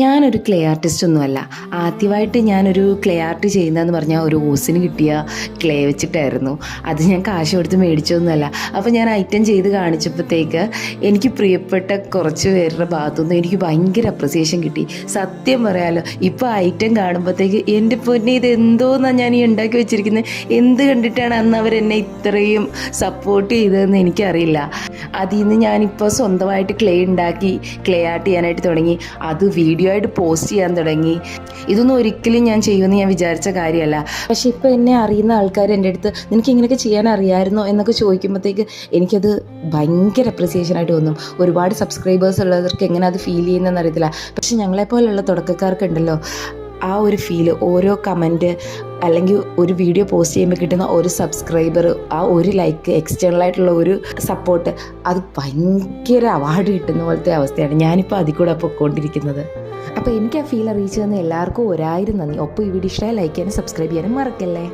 ഞാനൊരു clay artist ഒന്നുമല്ല ആദ്യമായിട്ട് ഞാനൊരു ക്ലേ ആർട്ട് ചെയ്യുന്നതെന്ന് പറഞ്ഞാൽ ഒരു ഓസിന് കിട്ടിയ ക്ലേ വെച്ചിട്ടായിരുന്നു. അത് ഞാൻ കാശ് കൊടുത്ത് മേടിച്ചതൊന്നുമല്ല. അപ്പോൾ ഞാൻ ഐറ്റം ചെയ്ത് കാണിച്ചപ്പോഴത്തേക്ക് എനിക്ക് പ്രിയപ്പെട്ട കുറച്ച് പേരുടെ ഭാഗത്തുനിന്ന് എനിക്ക് ഭയങ്കര അപ്രിസിയേഷൻ കിട്ടി. സത്യം പറയാലോ ഇപ്പോൾ ഐറ്റം കാണുമ്പോഴത്തേക്ക് എന്റെ പൊന്നെ ഇത് എന്തോന്നാണ് ഞാൻ ഈ ഉണ്ടാക്കി വെച്ചിരിക്കുന്നത് എന്ത് കണ്ടിട്ടാണ് അന്ന് അവർ എന്നെ ഇത്രയും സപ്പോർട്ട് ചെയ്തതെന്ന് എനിക്കറിയില്ല. അതിൽ നിന്ന് ഞാനിപ്പോൾ സ്വന്തമായിട്ട് ക്ലേ ഉണ്ടാക്കി ക്ലേ ആർട്ട് ചെയ്യാനായിട്ട് തുടങ്ങി. അത് വീഡിയോ ആയിട്ട് പോസ്റ്റ് ചെയ്യാൻ തുടങ്ങി. ഇതൊന്നും ഒരിക്കലും ഞാൻ ചെയ്യുമെന്ന് ഞാൻ വിചാരിച്ച കാര്യമല്ല. പക്ഷെ ഇപ്പോൾ എന്നെ അറിയുന്ന ആൾക്കാർ എന്റെ അടുത്ത് നിനക്ക് ഇങ്ങനെയൊക്കെ ചെയ്യാൻ അറിയാമായിരുന്നോ എന്നൊക്കെ ചോദിക്കുമ്പോഴത്തേക്ക് എനിക്കത് ഭയങ്കര അപ്രിസിയേഷൻ ആയിട്ട് തോന്നും. ഒരുപാട് സബ്സ്ക്രൈബേഴ്സ് ഉള്ളവർക്ക് എങ്ങനെ അത് ഫീൽ ചെയ്യുന്നതെന്ന് അറിയത്തില്ല. പക്ഷെ ഞങ്ങളെപ്പോലുള്ള തുടക്കക്കാർക്കുണ്ടല്ലോ ആ ഒരു ഫീൽ ഓരോ കമന്റ് അല്ലെങ്കിൽ ഒരു വീഡിയോ പോസ്റ്റ് ചെയ്യുമ്പോൾ കിട്ടുന്ന ഒരു സബ്സ്ക്രൈബർ ആ ഒരു ലൈക്ക് എക്സ്റ്റേണൽ ആയിട്ടുള്ള ഒരു സപ്പോർട്ട് അത് ഭയങ്കര അവാർഡ് കിട്ടുന്ന പോലത്തെ അവസ്ഥയാണ് ഞാനിപ്പോൾ അതിൽ കൂടെ പൊയ്ക്കൊണ്ടിരിക്കുന്നത്. അപ്പോൾ എനിക്ക് ആ ഫീൽ അറിയിച്ചു തന്ന എല്ലാവർക്കും ഒരായിരം നന്ദി. ഒപ്പം ഈ വീഡിയോ ഇഷ്ടമായി ലൈക്ക് ചെയ്യാനും സബ്സ്ക്രൈബ് ചെയ്യാനും മറക്കല്ലേ?